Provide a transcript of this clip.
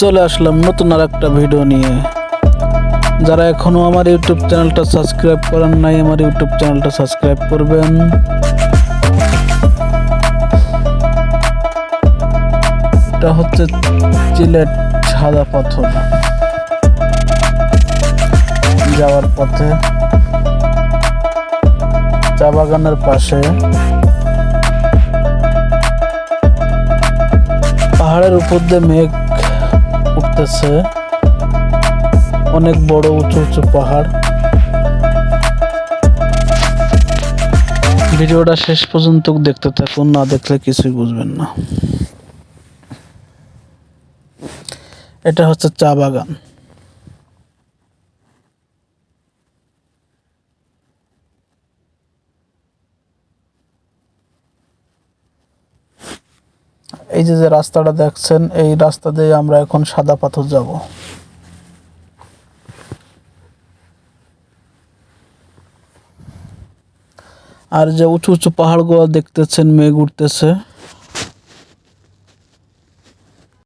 চলে আসলাম নতুন আর একটা ভিডিও নিয়ে। যারা এখনও আমার ইউটিউব চ্যানেলটা সাবস্ক্রাইব করেন নাই, আমার ইউটিউব চ্যানেলটা সাবস্ক্রাইব করবেন। এটা হচ্ছে চিলেট সাদা পাথর। যাওয়ার পথে চা বাগানের পাশে। পাহাড়ের উপর দিয়ে মেঘ উঠতেছে। অনেক বড় উঁচু উঁচু পাহাড়। ভিডিওটা শেষ পর্যন্ত দেখতে থাকুন, না দেখলে কিছুই বুঝবেন না। এটা হচ্ছে চা বাগান। এই যে যে রাস্তাটা দেখছেন, এই রাস্তা দিয়ে আমরা এখন সাদা পাথর যাব। আর যে উঁচু উঁচু পাহাড়গুলো দেখতেছেন, মেঘ উঠতেছে।